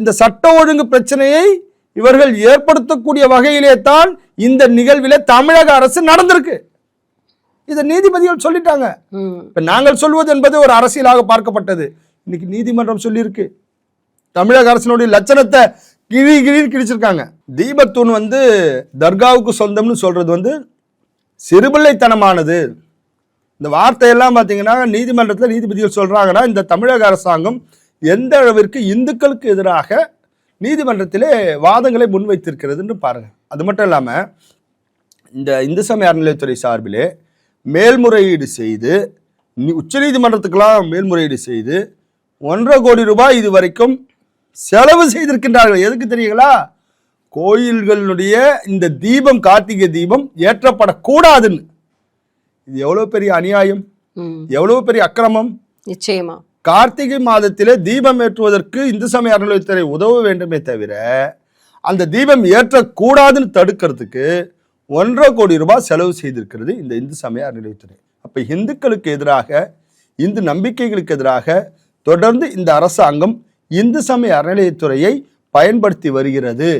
இந்த சட்ட ஒழுங்கு பிரச்சனையை இவர்கள் ஏற்படுத்தக்கூடிய வகையிலே தான் இந்த நிகழ்விலே தமிழக அரசு நடந்திருக்கு. இதை நீதிபதிகள் சொல்லிட்டாங்க. இப்ப நாங்கள் சொல்வது என்பது ஒரு அரசியலாக பார்க்கப்பட்டது. இன்னைக்கு நீதிமன்றம் சொல்லியிருக்கு. தமிழக அரசினுடைய லட்சணத்தை கிழி கிழின்னு கிழிச்சிருக்காங்க. தீபத்தூண் வந்து தர்காவுக்கு சொந்தம்னு சொல்றது வந்து சிறுபிள்ளைத்தனமானது. இந்த வார்த்தையெல்லாம் பார்த்தீங்கன்னா நீதிமன்றத்தில் நீதிபதிகள் சொல்றாங்கன்னா இந்த தமிழக அரசாங்கம் எந்த அளவிற்கு இந்துக்களுக்கு எதிராக நீதிமன்றத்திலே வாதங்களை முன்வைத்திருக்கிறதுன்னு பாருங்க. அது மட்டும் இல்லாமல் இந்த இந்து சமய அறநிலையத்துறை சார்பிலே மேல்முறையீடு செய்து உச்சநீதிமன்றத்துக்கெல்லாம் மேல்முறையீடு செய்து ஒன்றரை கோடி ரூபாய் இது வரைக்கும் செலவு செய்திருக்கின்றார்கள். எதுக்கு தெரியுங்களா? கோயில்களுடைய இந்த தீபம் கார்த்திகை தீபம் ஏற்றப்படக்கூடாதுன்னு. இது எவ்வளோ பெரிய அநியாயம்? ம். எவ்வளோ பெரிய அக்கிரமம்? நிச்சயமா. கார்த்திகை மாதத்திலே தீபம் ஏற்றுவதற்கு இந்து சமய அறநிலையத்துறை உதவ வேண்டுமே தவிர அந்த தீபம் ஏற்றக்கூடாதுன்னு தடுக்கிறதுக்கு ஒன்றரை கோடி ரூபாய் செலவு செய்திருக்கிறது இந்த இந்து சமய அறநிலையத்துறை. அப்போ இந்துக்களுக்கு எதிராக இந்து நம்பிக்கைகளுக்கு எதிராக தொடர்ந்து இந்த அரசாங்கம் இந்து சமய அறநிலையத்துறையை பயன்படுத்தி வருகிறது.